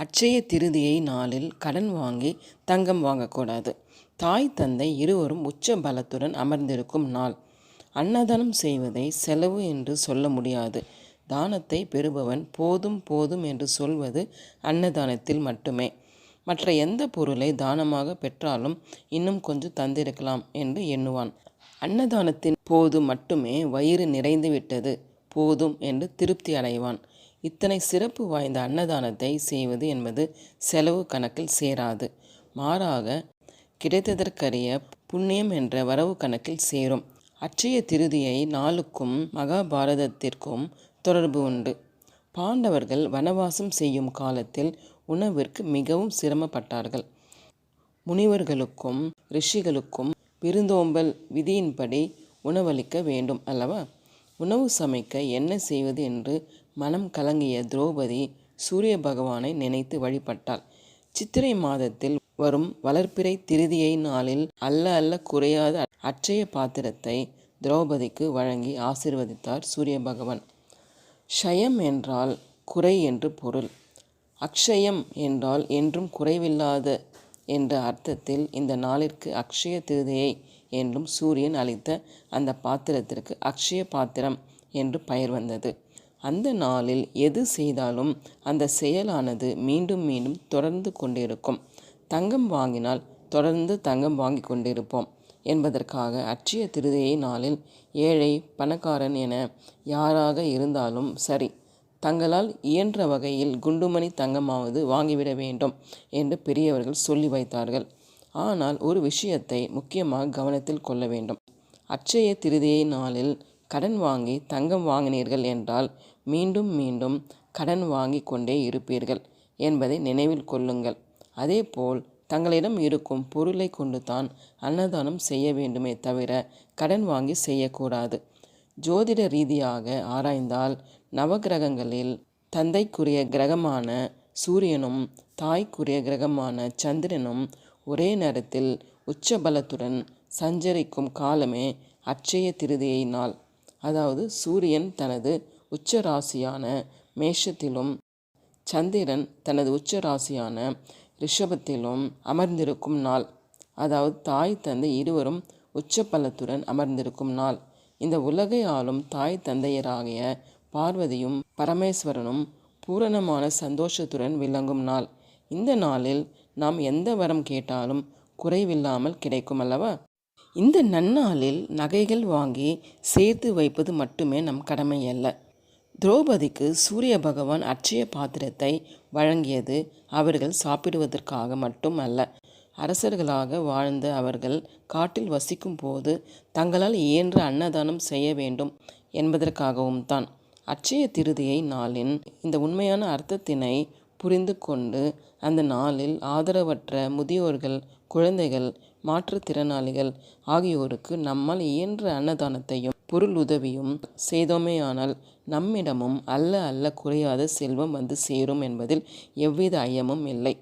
அட்சய திருதியை நாளில் கடன் வாங்கி தங்கம் வாங்கக்கூடாது. தாய் தந்தை இருவரும் உச்ச பலத்துடன் அமர்ந்திருக்கும் நாள். அன்னதானம் செய்வதை செலவு என்று சொல்ல முடியாது. தானத்தை பெறுபவன் போதும் போதும் என்று சொல்வது அன்னதானத்தில் மட்டுமே. மற்ற எந்த பொருளை தானமாக பெற்றாலும் இன்னும் கொஞ்சம் தந்திருக்கலாம் என்று எண்ணுவான். அன்னதானத்தின் போது மட்டுமே வயிறு நிறைந்து விட்டது போதும் என்று திருப்தி அடைவான். இத்தனை சிறப்பு வாய்ந்த அன்னதானத்தை செய்வது என்பது செலவு கணக்கில் சேராது. மாறாக கிடைத்ததற்கரிய புண்ணியம் என்ற வரவு கணக்கில் சேரும். அட்சய திருதியை நாளுக்கும் மகாபாரதத்திற்கும் தொடர்பு உண்டு. பாண்டவர்கள் வனவாசம் செய்யும் காலத்தில் உணவிற்கு மிகவும் சிரமப்பட்டார்கள். முனிவர்களுக்கும் ரிஷிகளுக்கும் விருந்தோம்பல் விதியின்படி உணவளிக்க வேண்டும் அல்லவா? உணவு சமைக்க என்ன செய்வது என்று மனம் கலங்கிய திரௌபதி சூரிய பகவானை நினைத்து வழிபட்டாள். சித்திரை மாதத்தில் வரும் வளர்ப்பிறை திருதியை நாளில் அல்ல அல்ல குறையாத அட்சய பாத்திரத்தை திரௌபதிக்கு வழங்கி ஆசிர்வதித்தார் சூரிய பகவான். ஷயம் என்றால் குறை என்று பொருள். அக்ஷயம் என்றால் என்றும் குறைவில்லாத என்ற அர்த்தத்தில் இந்த நாளிற்கு அக்ஷய திருதையை என்றும் சூரியன் அளித்த அந்த பாத்திரத்திற்கு அக்ஷய பாத்திரம் என்று பெயர் வந்தது. அந்த நாளில் எது செய்தாலும் அந்த செயலானது மீண்டும் மீண்டும் தொடர்ந்து கொண்டிருக்கும். தங்கம் வாங்கினால் தொடர்ந்து தங்கம் வாங்கி கொண்டிருப்போம் என்பதற்காக அட்சய திருதையை நாளில் ஏழை பணக்காரன் என யாராக இருந்தாலும் சரி தங்களால் இயன்ற வகையில் குண்டுமணி தங்கமாவது வாங்கிவிட வேண்டும் என்று பெரியவர்கள் சொல்லி வைத்தார்கள். ஆனால் ஒரு விஷயத்தை முக்கியமாக கவனத்தில் கொள்ள வேண்டும். அட்சய திருதியை நாளில் கடன் வாங்கி தங்கம் வாங்கினீர்கள் என்றால் மீண்டும் மீண்டும் கடன் வாங்கி கொண்டே இருப்பீர்கள் என்பதை நினைவில் கொள்ளுங்கள். அதேபோல் தங்களிடம் இருக்கும் பொருளை கொண்டு தான் அன்னதானம் செய்ய வேண்டுமே தவிர கடன் வாங்கி செய்யக்கூடாது. ஜோதிட ரீதியாக ஆராய்ந்தால் நவகிரகங்களில் தந்தைக்குரிய கிரகமான சூரியனும் தாய்க்குரிய கிரகமான சந்திரனும் ஒரே நேரத்தில் உச்சபலத்துடன் சஞ்சரிக்கும் காலமே அட்சய திருதியை நாள் அதாவது சூரியன் தனது உச்ச ராசியான மேஷத்திலும் சந்திரன் தனது உச்ச ராசியான ரிஷபத்திலும் அமர்ந்திருக்கும் நாள். அதாவது தாய் தந்தை இருவரும் உச்சபலத்துடன் அமர்ந்திருக்கும் நாள். இந்த உலகை ஆளும் தாய் தந்தையராகிய பார்வதியும் பரமேஸ்வரனும் பூரணமான சந்தோஷத்துடன் விளங்கும் நாள். இந்த நாளில் நாம் எந்த வரம் கேட்டாலும் குறைவில்லாமல் கிடைக்கும் அல்லவா? இந்த நன்னாளில் நகைகள் வாங்கி சேர்த்து வைப்பது மட்டுமே நம் கடமை அல்ல. திரௌபதிக்கு சூரிய பகவான் அட்சய பாத்திரத்தை வழங்கியது அவர்கள் சாப்பிடுவதற்காக மட்டும் அல்ல. அரசர்களாக வாழ்ந்த அவர்கள் காட்டில் வசிக்கும் போது தங்களால் இயன்ற அன்னதானம் செய்ய வேண்டும் என்பதற்காகவும் தான். அட்சய திருதியை நாளின் இந்த உண்மையான அர்த்தத்தினை புரிந்து கொண்டு அந்த நாளில் ஆதரவற்ற முதியோர்கள் குழந்தைகள் மாற்றுத்திறனாளிகள் ஆகியோருக்கு நம்மால் இயன்ற அன்னதானத்தையும் பொருள் உதவியும் செய்தோமேயானால் நம்மிடமும் அல்ல அல்ல குறையாத செல்வம் வந்து சேரும் என்பதில் எவ்வித ஐயமும் இல்லை.